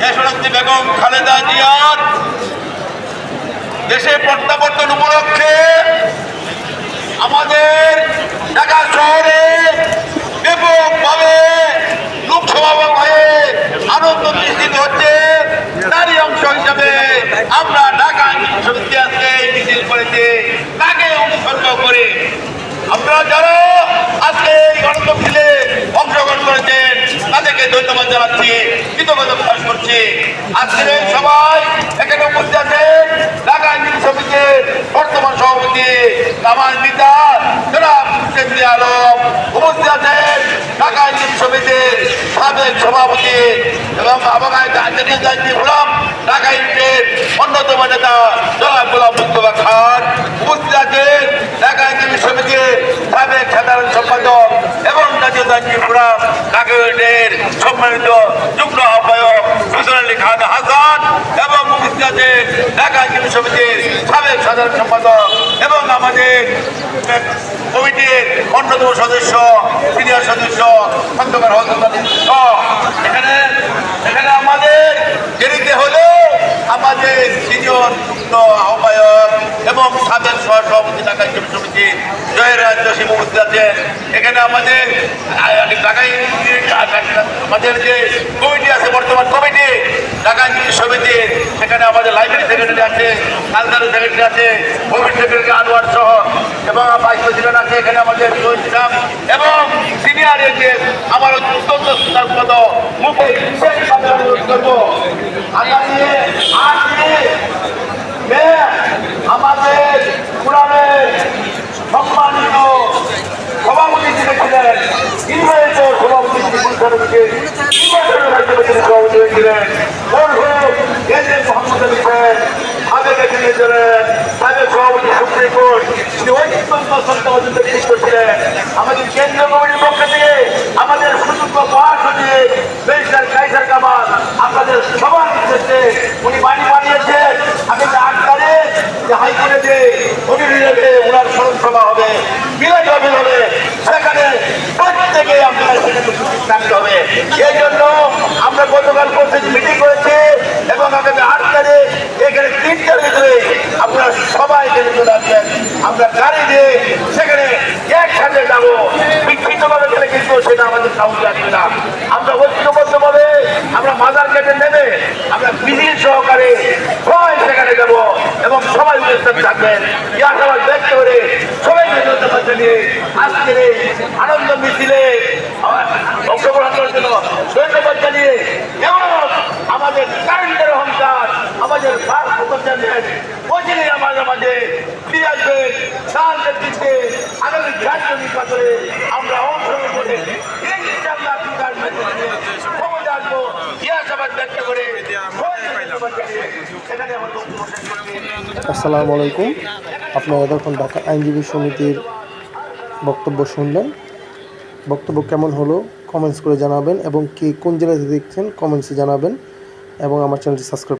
দেশনেত্রী বেগম খালেদা জিয়ার দেশে প্রত্যাবর্তন উপলক্ষে আমাদের ঢাকা শহরে ব্যাপকভাবে লোকসভা হয়ে আনন্দ মিছিল হচ্ছে। তারই অংশ হিসাবে আমরা ঢাকা আজকে মিছিল করেছি। তাকে অনুসর্গ করে আমরা যারা আজকে এই গণতন্ত্র মিছিলে অংশগ্রহণ করেছেন তাদেরকে ধন্যবাদ জানাচ্ছি কৃতজ্ঞতা প্রকাশ করছি আজকের এই সবাই এখানে বর্তমান সভাপতি কামাল মিতা জনাব ঢাকা সাবেক সভাপতি এবং আবগায় জাতীয় দায়িত্ব গোলাম অন্যতম নেতা জনাব গোলাম মুস্তফা খান উপস্থিত আছেন। ঢাকা এবং জাতীয় দায়িত্ব গোলাম ঢাকা ইউনিটের সম্মানিত যুগ্ম আহ্বায়ক হুসেন আলী খান হাসান এবং উপস্থিত আছেন আইনজীবী সমিতির সাবেক সাধারণ সম্পাদক এবং আমাদের কমিটির অন্যতম সদস্য, সিনিয়র সদস্য, খন্দকার এখানে এখানে আমাদের দেরিতে হলেও আমাদের সিনিয়র যুগ্ম আহ্বায়ক এবং সাবেক সহসভাপতি ঢাকা সমিতি, জয়ের রাজ্য শিব উপস্থিত আছেন। এখানে আমাদের ঢাকা আমাদের যে কমিটি আছে, বর্তমান কমিটি, ঢাকা ইউনিয়ন সেখানে আমাদের লাইব্রেরি সেক্রেটারি আছে, কালচারাল সেক্রেটারি আছে কমিটি সেক্রেটারি আনোয়ার সহ, এবং ভাইস প্রেসিডেন্ট আছে এখানে আমাদের শহীদ ইসলাম এবং সিনিয়র এসে আমার অত্যন্ত সুন্দর মুখে মে আমাদের কোরআনের সম্মানিত সভাপতি যিনি ছিলেন নির্বাচিত সভাপতি যিনি সভাপতি হয়েছিলেন। আমাদের উনি বাড়ি আমি আট তারিখ যে হাইকোর্টে যে অভিযোগে হবে বিরাট হবে সেখানে প্রত্যেকে আপনারা সেখানে থাকতে হবে এই জন্য আমরা গতকাল প্রস্তুতি মিটিং করেছি এবং আগামী আট তারিখ এখানে তিনটার ভিতরে আপনারা সবাই এখানে চলে আসবেন আমরা গাড়ি দিয়ে সেখানে একসাথে যাব বিক্ষিপ্তভাবে গেলে কিন্তু সেটা আমাদের সামনে আসবে না আমরা ঐক্যবদ্ধভাবে আমরা মাজার কেটে নেবে আমরা মিছিল সহকারে সবাই সেখানে যাব উপস্থিত থাকবেন এই আনন্দ মিছিলে অংশগ্রহণ করার এবং আমাদের কারেন্টের অহংকার, আমাদের ওইদিনে আমাদের মাঝে ফিরে আসবেন। তার নেতৃত্বে আগামী জাতীয় আমরা অংশগ্রহণ করে ক্ষমতা আসব। এই আশাবাদ ব্যক্ত করে এখানে আমার আসসালামু আলাইকুম। আপনারা এতক্ষণ ঢাকা আইনজীবী সমিতির বক্তব্য শুনলেন। বক্তব্য কেমন হলো কমেন্টস করে জানাবেন এবং কে কোন জেলাতে দেখছেন কমেন্টসে জানাবেন এবং আমার চ্যানেলটি সাবস্ক্রাইব